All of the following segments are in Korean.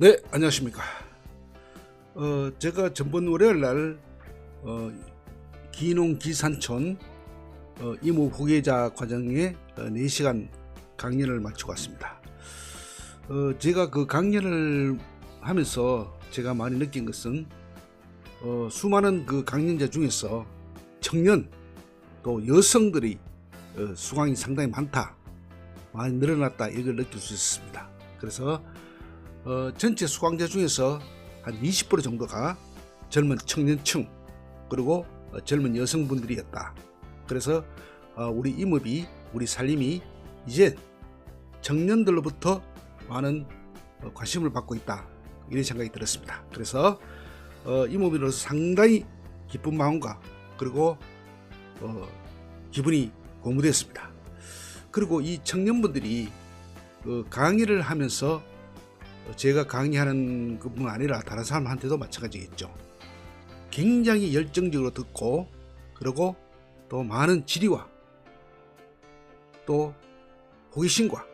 네, 안녕하십니까. 어, 제가 전번 월요일 날, 어, 기농 기산촌, 어, 이모 후계자 과정에 어, 4시간 강연을 마치고 왔습니다. 어, 제가 그 강연을 하면서 제가 많이 느낀 것은, 어, 수많은 그 강연자 중에서 청년, 또 여성들이 어, 수강이 상당히 많다, 많이 늘어났다, 이걸 느낄 수 있었습니다. 그래서 어, 전체 수강자 중에서 한 20% 정도가 젊은 청년층 그리고 어, 젊은 여성분들이었다. 그래서 어, 우리 임업이 우리 살림이 이제 청년들로부터 많은 어, 관심을 받고 있다 이런 생각이 들었습니다. 그래서 어, 임업인으로서 상당히 기쁜 마음과 그리고 어, 기분이 고무됐습니다. 그리고 이 청년분들이 그 강의를 하면서 제가 강의하는 그뿐 아니라 다른 사람한테도 마찬가지겠죠. 굉장히 열정적으로 듣고 그리고 또 많은 질의와 또 호기심과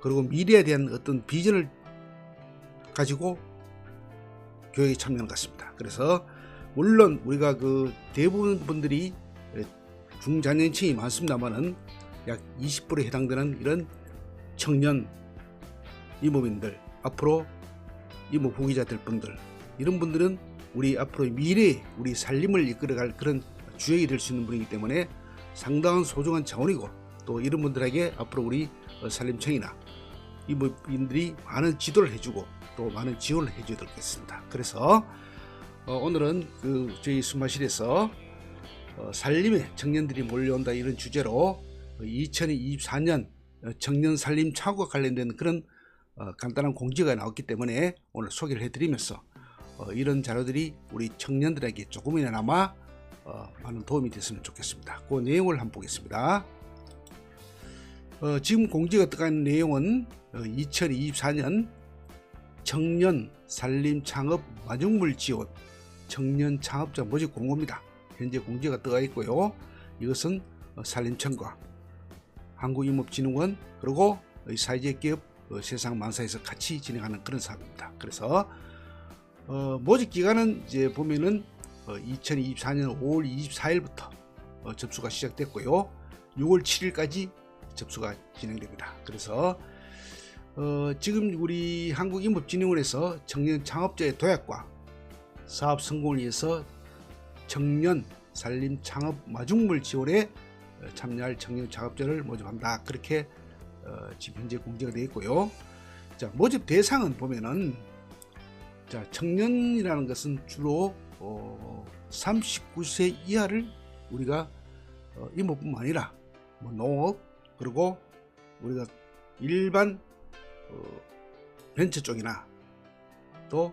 그리고 미래에 대한 어떤 비전을 가지고 교육에 참여한 것 같습니다. 그래서 물론 우리가 그 대부분 분들이 중장년층이 많습니다만은 약 20%에 해당되는 이런 청년 이모민들 앞으로 이모 후기자 될 분들 이런 분들은 우리 앞으로 미래 우리 살림을 이끌어갈 그런 주역이 될 수 있는 분이기 때문에 상당한 소중한 자원이고 또 이런 분들에게 앞으로 우리 살림청이나 이모인들이 많은 지도를 해주고 또 많은 지원을 해줘야 되겠습니다. 그래서 어, 오늘은 그 저희 수마실에서 어, 살림에 청년들이 몰려온다 이런 주제로 2024년 청년 살림 차고와 관련된 그런 어, 간단한 공지가 나왔기 때문에 오늘 소개를 해드리면서 어, 이런 자료들이 우리 청년들에게 조금이나마 어, 많은 도움이 됐으면 좋겠습니다. 그 내용을 한번 보겠습니다. 어, 지금 공지가 들어간 내용은 2024년 청년 산림 창업 마중물 지원 청년 창업자 모집 공고입니다. 현재 공지가 들어가 있고요. 이것은 산림청과 한국임업진흥원 그리고 사회적 기업 어, 세상 만사에서 같이 진행하는 그런 사업입니다. 그래서 어, 모집 기간은 이제 보면은 어, 2024년 5월 24일부터 어, 접수가 시작됐고요. 6월 7일까지 접수가 진행됩니다. 그래서 어, 지금 우리 한국임업진흥원에서 청년 창업자의 도약과 사업 성공을 위해서 청년 산림 창업 마중물 지원에 어, 참여할 청년 창업자를 모집한다. 그렇게 어, 지금 현재 공개가 되어 있고요. 자 모집 대상은 보면은 자 청년이라는 것은 주로 어, 39세 이하를 우리가 어, 임업뿐만 아니라 뭐 농업 그리고 우리가 일반 어, 벤처 쪽이나 또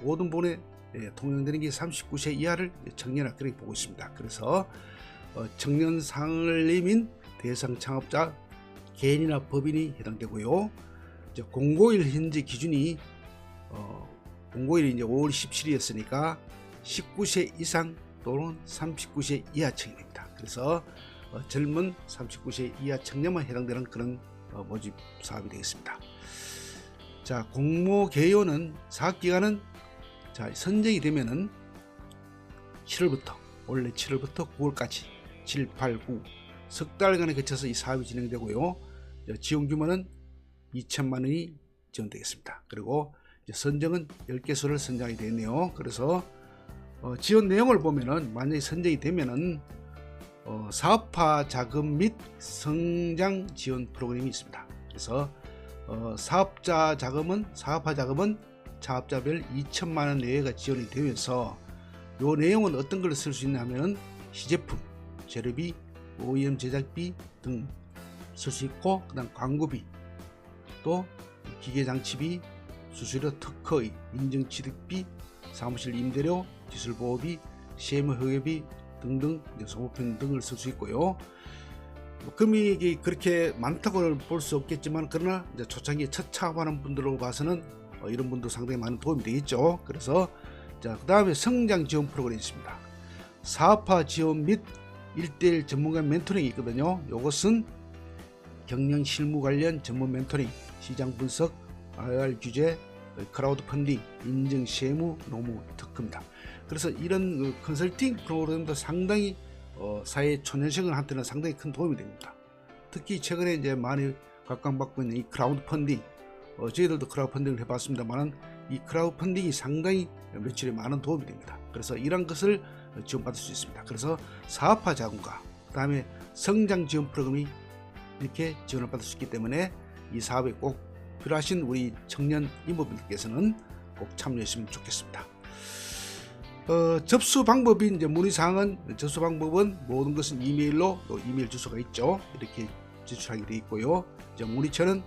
모든 분에 예, 통용되는 게 39세 이하를 청년이라 그렇게 보고 있습니다. 그래서 어, 청년 상을림인 대상 창업자 개인이나 법인이 해당되고요. 이제 공고일 현재 기준이 어, 공고일이 이제 5월 17일이었으니까 19세 이상 또는 39세 이하층이 됩니다. 그래서 어, 젊은 39세 이하 청년만 해당되는 그런 어, 모집 사업이 되겠습니다. 자 공모 개요는 사업 기간은 자 선정이 되면은 7월부터 원래 7월부터 9월까지 7, 8, 9 석 달간에 거쳐서 이 사업이 진행되고요. 지원 규모는 2천만 원이 지원되겠습니다. 그리고 선정은 10개소를 선정이 되네요. 그래서 어, 지원 내용을 보면은 만약에 선정이 되면은 어, 사업화 자금 및 성장 지원 프로그램이 있습니다. 그래서 어, 사업자 자금은 사업화 자금은 사업자별 2천만 원 내외가 지원이 되면서 요 내용은 어떤 걸 쓸 수 있냐 하면은 시제품, 재료비, OEM 제작비 등 쓸 수 있고 그다음 광고비 또 기계장치비 수수료 특허의 인증취득비 사무실 임대료 기술보호비 세무허회비 등등 소모품 등을 쓸 수 있고요. 뭐 금액이 그렇게 많다고 볼수 없겠지만 그러나 이제 초창기 첫 차업하는 분들로 봐서는 어, 이런 분도 상당히 많은 도움이 되겠죠. 그래서 자그 다음에 성장 지원 프로그램이 있습니다. 사업화 지원 및 1대1 전문가 멘토링이 있거든요. 이것은 경영 실무 관련 전문 멘토링, 시장 분석, IR 규제, 크라우드 펀딩, 인증 세무, 노무 특허입니다. 그래서 이런 그 컨설팅 프로그램도 상당히 어, 사회 초년생들한테는 상당히 큰 도움이 됩니다. 특히 최근에 이제 많이 각광받고 있는 이 크라우드 펀딩, 어, 저희들도 크라우드 펀딩을 해봤습니다만은 이 크라우드 펀딩이 상당히 매출에 많은 도움이 됩니다. 그래서 이런 것을 지원받을 수 있습니다. 그래서 사업화 자금과 그 다음에 성장 지원 프로그램이 이렇게 지원을 받을 수 있기 때문에 이 사업에 꼭 필요하신 우리 청년 임업인들께서는 꼭 참여했으면 좋겠습니다. 어, 접수 방법이 이제 문의 사항은 접수 방법은 모든 것은 이메일로 또 이메일 주소가 있죠. 이렇게 제출하게 되어 있고요. 이제 문의처는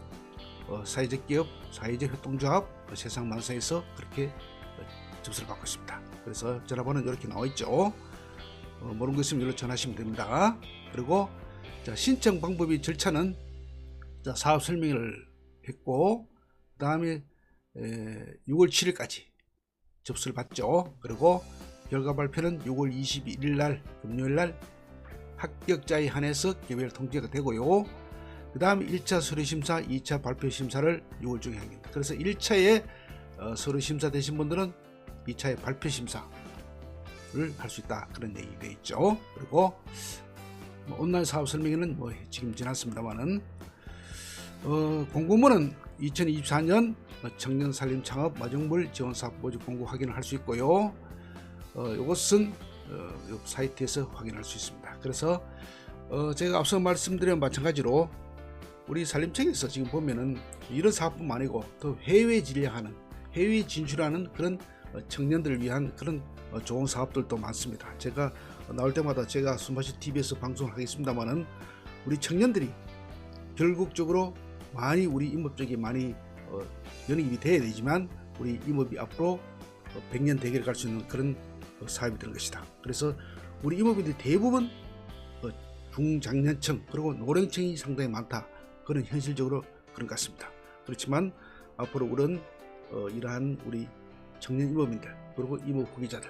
어, 사회적 기업, 사회적 협동조합, 어, 세상 만사에서 그렇게 어, 접수를 받고 있습니다. 그래서 전화번호는 이렇게 나와 있죠. 어, 모르는 거 있으면 연락 전하시면 됩니다. 그리고 자, 신청 방법이 절차는 자, 사업 설명을 했고 그 다음에 6월 7일까지 접수를 받죠. 그리고 결과 발표는 6월 21일 날 금요일 날 합격자에 한해서 개별 통제가 되고요. 그 다음에 1차 서류 심사, 2차 발표 심사를 6월 중에 합니다. 그래서 1차에 어, 서류 심사 되신 분들은 2차에 발표 심사를 할 수 있다 그런 얘기 되어 있죠. 그리고 뭐 온라인 사업 설명회는 뭐 지금 지났습니다만은 어, 공고문은 2024년 청년 살림 창업 마중물 지원 사업 모집 공고 확인을 할 수 있고요. 어, 이것은 어, 요 사이트에서 확인할 수 있습니다. 그래서 어, 제가 앞서 말씀드린 마찬가지로 우리 산림청에서 지금 보면은 이런 사업뿐만 아니고 또 해외 진략하는 해외 진출하는 그런 어, 청년들을 위한 그런 어, 좋은 사업들도 많습니다. 제가 나올 때마다 제가 순바시 TV에서 방송을 하겠습니다만은 우리 청년들이 결국적으로 많이 우리 임업 쪽에 많이 어, 연입이 돼야 되지만 우리 임업이 앞으로 어, 100년 대계를 갈수 있는 그런 어, 사업이 되는 것이다. 그래서 우리 임업인들이 대부분 어, 중장년층 그리고 노령층이 상당히 많다. 그런 현실적으로 그런 것 같습니다. 그렇지만 앞으로 우리는 어, 이러한 우리 청년 임업인들 그리고 임업 후기자들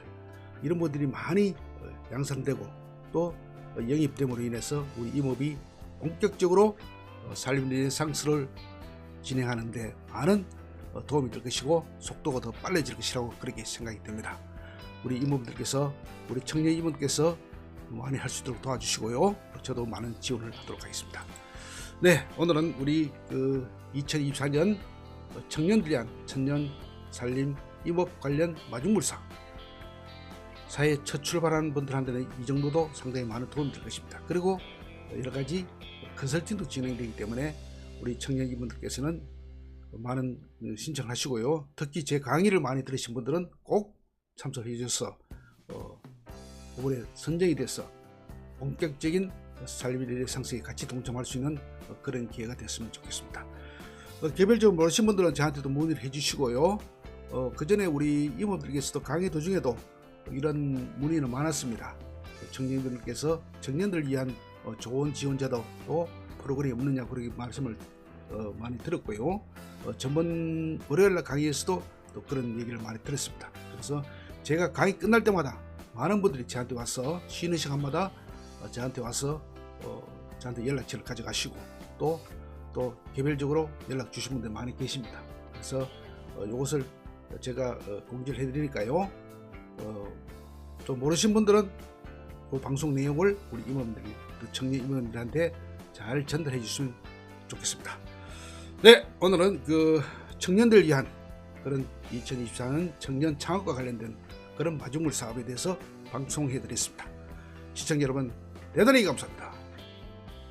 이런 분들이 많이 어, 양산되고 또 어, 영입됨으로 인해서 우리 임업이 본격적으로 어, 산림 레네상스를 진행하는데 많은 어, 도움이 될 것이고 속도가 더 빨라질 것이라고 그렇게 생각이 됩니다. 우리 임원들께서 우리 청년 임원께서 많이 할 수 있도록 도와주시고요. 저도 많은 지원을 하도록 하겠습니다. 네, 오늘은 우리 그 2024년 청년들 위한 청년 살림 임업 관련 마중물사 사회 첫 출발하는 분들한테는 이 정도도 상당히 많은 도움이 될 것입니다. 그리고 여러 가지 컨설팅도 진행되기 때문에 우리 청년 이분들께서는 많은 신청하시고요. 특히 제 강의를 많이 들으신 분들은 꼭 참석해 주셔서 어, 이번에 선정이 돼서 본격적인 살림의 상승에 같이 동참할 수 있는 어, 그런 기회가 됐으면 좋겠습니다. 어, 개별적으로 모르신 분들은 저한테도 문의를 해주시고요. 어, 그 전에 우리 임원들께서도 강의 도중에도 이런 문의는 많았습니다. 청년들께서 청년들 위한 어, 좋은 지원자도 또 프로그램이 없느냐 그렇게 말씀을 어, 많이 들었고요. 어, 전번 월요일날 강의에서도 또 그런 얘기를 많이 들었습니다. 그래서 제가 강의 끝날 때마다 많은 분들이 저한테 와서 쉬는 시간마다 어, 저한테 와서 어, 저한테 연락처를 가져가시고 또또 개별적으로 연락 주신 분들 많이 계십니다. 그래서 어, 이것을 제가 어, 공지를 해드리니까요. 어, 좀 모르신 분들은 그 방송 내용을 우리 임원들이 그 청년 임원들한테 잘 전달해 주시면 좋겠습니다. 네, 오늘은 그 청년들 위한 그런 2024년 청년 창업과 관련된 그런 마중물 사업에 대해서 방송해 드렸습니다. 시청자 여러분 대단히 감사합니다.